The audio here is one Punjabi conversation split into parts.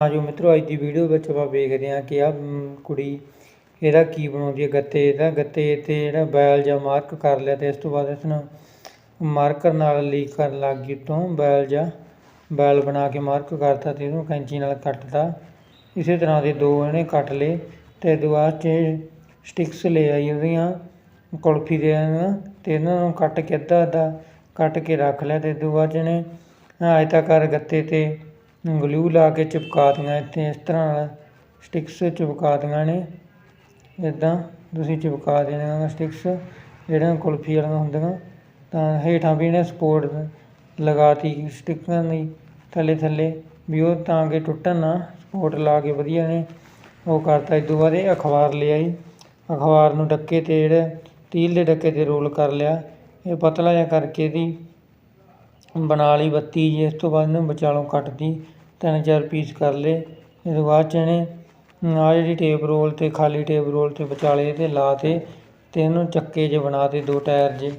ਆਜੋ ਮਿੱਤਰੋ, ਅੱਜ ਦੀ ਵੀਡੀਓ ਵਿੱਚ ਆਪਾਂ ਵੇਖਦੇ ਹਾਂ ਕਿ ਆ ਕੁੜੀ ਇਹਦਾ ਕੀ ਬਣਾਉਂਦੀ ਹੈ, ਗੱਤੇ ਇਹਦਾ ਗੱਤੇ ਤੇ ਜਿਹੜਾ ਬੈਲ ਜਾਂ ਮਾਰਕ ਕਰ ਲਿਆ ਤੇ ਇਸ ਤੋਂ ਬਾਅਦ ਇਸ ਨੂੰ ਮਾਰਕਰ ਨਾਲ ਲੀਕ ਕਰਨ ਲੱਗ ਗਈ ਤੋਂ ਬੈਲ ਜਾਂ ਬੈਲ ਬਣਾ ਕੇ ਮਾਰਕ ਕਰਤਾ ਤੇ ਇਹਨੂੰ ਕੈਂਚੀ ਨਾਲ ਕੱਟਦਾ ਇਸੇ ਤਰ੍ਹਾਂ ਦੇ ਦੋ ਇਹਨੇ ਕੱਟ ਲਏ ਤੇ ਦੁਆ 'ਚ ਸਟਿਕਸ ਲੈ ਆਈ ਉਹਦੀਆਂ, ਕੁਲਫੀ ਦੇ ਤੇ ਇਹਨਾਂ ਨੂੰ ਕੱਟ ਕੇ ਅੱਧਾ ਅੱਧਾ ਕੱਟ ਕੇ ਰੱਖ ਲਿਆ ਤੇ ਦੁਆ 'ਚ ਇਹਨੇ ਆਇਤਾਕਾਰ ਗੱਤੇ ਤੇ ਗਲੂ ਲਾ ਕੇ ਚਿਪਕਾ ਦਿੱਤੀਆਂ ਇੱਥੇ, ਇਸ ਤਰ੍ਹਾਂ ਨਾਲ ਸਟਿਕਸ ਚਿਪਕਾ ਦਿੱਤੀਆਂ ਨੇ। ਇੱਦਾਂ ਤੁਸੀਂ ਚਿਪਕਾ ਦੇਣਾ ਸਟਿਕਸ ਜਿਹੜੀਆਂ ਕੁਲਫੀ ਵਾਲੀਆਂ ਹੁੰਦੀਆਂ। ਤਾਂ ਹੇਠਾਂ ਵੀ ਇਹਨੇ ਸਪੋਰਟ ਲਗਾਤੀ ਸਟਿਕਾਂ ਦੀ ਥੱਲੇ ਥੱਲੇ ਵੀ ਉਹ ਤਾਂ ਕਿ ਟੁੱਟਣ ਨਾ ਸਪੋਰਟ ਲਾ ਕੇ ਵਧੀਆ ਨੇ। ਉਹ ਕਰਤਾ ਇਸ ਤੋਂ ਬਾਅਦ ਇਹ ਅਖਬਾਰ ਲਿਆਈ। ਅਖਬਾਰ ਨੂੰ ਡੱਕੇ 'ਤੇ ਜਿਹੜਾ ਤੀਲ ਦੇ ਡੱਕੇ 'ਤੇ ਰੋਲ ਕਰ ਲਿਆ। ਇਹ ਪਤਲਾ ਜਿਹਾ ਕਰਕੇ ਇਹਦੀ ਬਣਾ ਲਈ ਬੱਤੀ ਜੀ, ਇਸ ਤੋਂ ਬਾਅਦ ਇਹਨੂੰ ਵਿਚਾਲੋਂ ਕੱਟਤੀ। ਤਿੰਨ ਚਾਰ ਪੀਸ ਕਰ ਲਏ ਇਹ ਤੋਂ ਬਾਅਦ 'ਚ ਇਹਨੇ ਆਹ ਜਿਹੜੀ ਟੇਪ ਰੋਲ 'ਤੇ, ਖਾਲੀ ਟੇਪ ਰੋਲ 'ਤੇ ਵਿਚਾਲੇ ਇਹਦੇ ਲਾ ਤੇ ਅਤੇ ਇਹਨੂੰ ਚੱਕੇ ਜਿਹੇ ਬਣਾ ਤੇ ਦੋ ਟਾਇਰ ਜੇ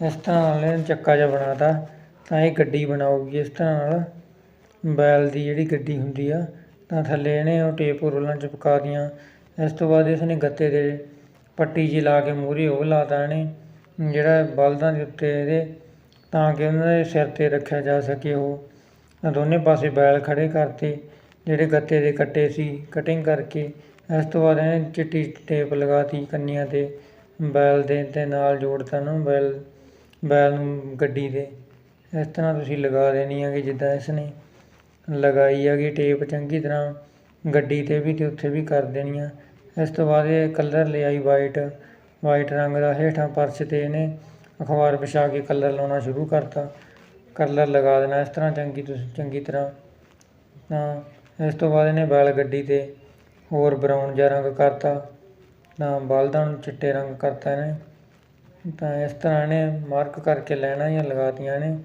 ਇਸ ਤਰ੍ਹਾਂ ਨਾਲ ਇਹਨੇ ਚੱਕਾ ਜਿਹਾ ਬਣਾ ਤਾ ਤਾਂ ਇਹ ਗੱਡੀ ਬਣਾਊਗੀ। ਇਸ ਤਰ੍ਹਾਂ ਨਾਲ ਬੈਲ ਦੀ ਜਿਹੜੀ ਗੱਡੀ ਹੁੰਦੀ ਆ, ਤਾਂ ਥੱਲੇ ਇਹਨੇ ਉਹ ਟੇਪ ਰੋਲਾਂ ਚਿਪਕਾ ਦੀਆਂ ਇਸ ਤੋਂ ਬਾਅਦ ਇਸ ਨੇ ਗੱਤੇ ਦੇ ਪੱਟੀ ਜਿਹੀ ਲਾ ਕੇ ਮੂਹਰੇ ਉਹ ਲਾ ਤਾ ਇਹਨੇ, ਜਿਹੜਾ ਬਲਦਾਂ ਦੇ ਉੱਤੇ ਇਹਦੇ, ਤਾਂ ਕਿ ਉਹਨਾਂ ਦੇ ਸਿਰ 'ਤੇ ਰੱਖਿਆ ਜਾ ਸਕੇ ਉਹ। ਦੋਨੇ ਪਾਸੇ ਬੈਲ ਖੜ੍ਹੇ ਕਰਤੇ, ਜਿਹੜੇ ਗੱਤੇ ਦੇ ਕੱਟੇ ਸੀ ਕਟਿੰਗ ਕਰਕੇ ਇਸ ਤੋਂ ਬਾਅਦ ਇਹਨੇ ਚਿੱਟੀ ਟੇਪ ਲਗਾ ਤੀ ਕੰਨੀਆਂ 'ਤੇ ਬੈਲ ਦੇ ਅਤੇ ਨਾਲ ਜੋੜਤਾ ਉਹਨੂੰ ਬੈਲ ਬੈਲ ਨੂੰ ਗੱਡੀ ਦੇ ਇਸ ਤਰ੍ਹਾਂ ਤੁਸੀਂ ਲਗਾ ਦੇਣੀ ਹੈਗੀ ਜਿੱਦਾਂ ਇਸ ਨੇ ਲਗਾਈ ਹੈਗੀ ਟੇਪ ਚੰਗੀ ਤਰ੍ਹਾਂ ਗੱਡੀ 'ਤੇ ਵੀ ਅਤੇ ਉੱਥੇ ਵੀ ਕਰ ਦੇਣੀ ਆ ਇਸ ਤੋਂ ਬਾਅਦ ਇਹ ਕਲਰ ਲਿਆਈ ਵਾਈਟ ਵਾਈਟ ਰੰਗ ਦਾ ਹੇਠਾਂ ਪਰਸ 'ਤੇ ਇਹਨੇ ਅਖਬਾਰ ਵਿਛਾ ਕੇ ਕਲਰ ਲਾਉਣਾ ਸ਼ੁਰੂ ਕਰਤਾ। ਕਲਰ ਲਗਾ ਦੇਣਾ। ਇਸ ਤਰ੍ਹਾਂ ਚੰਗੀ ਤੁਸੀਂ, ਚੰਗੀ ਤਰ੍ਹਾਂ। ਤਾਂ ਇਸ ਤੋਂ ਬਾਅਦ ਇਹਨੇ ਬੈਲ ਗੱਡੀ 'ਤੇ ਹੋਰ ਬਰਾਊਨ ਜਿਹਾ ਰੰਗ ਕਰਤਾ। ਤਾਂ ਬਲਦਾਂ ਨੂੰ ਚਿੱਟੇ ਰੰਗ ਕਰਤਾ ਇਹਨੇ। ਤਾਂ ਇਸ ਤਰ੍ਹਾਂ ਇਹਨੇ ਮਾਰਕ ਕਰਕੇ ਲਾਈਨਾਂ ਜਿਹੀਆਂ ਲਗਾਤੀਆਂ ਨੇ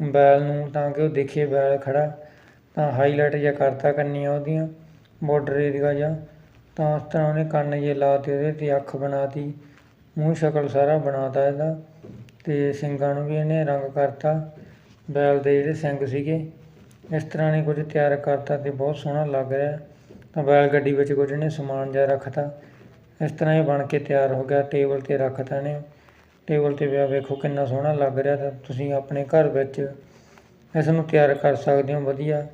ਬੈਲ ਨੂੰ ਤਾਂ ਕਿ ਉਹ ਦਿਖੇ ਬੈਲ ਖੜ੍ਹਾ ਤਾਂ ਹਾਈਲਾਈਟ ਜਿਹਾ ਕਰਤਾ ਕੰਨੀਆਂ ਉਹਦੀਆਂ ਬਾਰਡਰ ਏਰੀਆ ਜਾਂ ਤਾਂ ਉਸ ਤਰ੍ਹਾਂ ਉਹਨੇ ਕੰਨ ਜੇ ਲਾਤੇ ਉਹਦੇ 'ਤੇ, ਅੱਖ ਬਣਾ ਤੀ ਮੂੰਹ ਸ਼ਕਲ ਸਾਰਾ ਬਣਾ ਤਾ ਇਹਦਾ। ਅਤੇ ਸਿੰਗਾਂ ਨੂੰ ਵੀ ਇਹਨੇ ਰੰਗ ਕਰਤਾ। ਬੈਲ ਦੇ ਜਿਹੜੇ ਸਿੰਗ ਸੀਗੇ, ਇਸ ਤਰ੍ਹਾਂ ਨੇ ਕੁਝ ਤਿਆਰ ਕਰਤਾ ਅਤੇ ਬਹੁਤ ਸੋਹਣਾ ਲੱਗ ਰਿਹਾ। ਤਾਂ ਬੈਲ ਗੱਡੀ ਵਿੱਚ ਕੁਝ ਇਹਨੇ ਸਮਾਨ ਜਿਹਾ ਰੱਖਤਾ। ਇਸ ਤਰ੍ਹਾਂ ਇਹ ਬਣ ਕੇ ਤਿਆਰ ਹੋ ਗਿਆ, ਟੇਬਲ 'ਤੇ ਰੱਖਤਾ ਇਹਨੇ। ਟੇਬਲ 'ਤੇ ਪਿਆ ਵੇਖੋ ਕਿੰਨਾ ਸੋਹਣਾ ਲੱਗ ਰਿਹਾ ਤਾਂ ਤੁਸੀਂ ਆਪਣੇ ਘਰ ਵਿੱਚ ਇਸ ਨੂੰ ਤਿਆਰ ਕਰ ਸਕਦੇ ਹੋ, ਵਧੀਆ।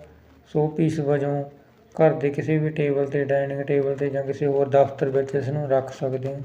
ਸੋ ਪੀਸ ਵਜੋਂ ਘਰ ਦੇ ਕਿਸੇ ਵੀ ਟੇਬਲ 'ਤੇ, ਡਾਇਨਿੰਗ ਟੇਬਲ 'ਤੇ ਜਾਂ ਕਿਸੇ ਹੋਰ ਦਫ਼ਤਰ ਵਿੱਚ ਇਸ ਨੂੰ ਰੱਖ ਸਕਦੇ ਹੋ।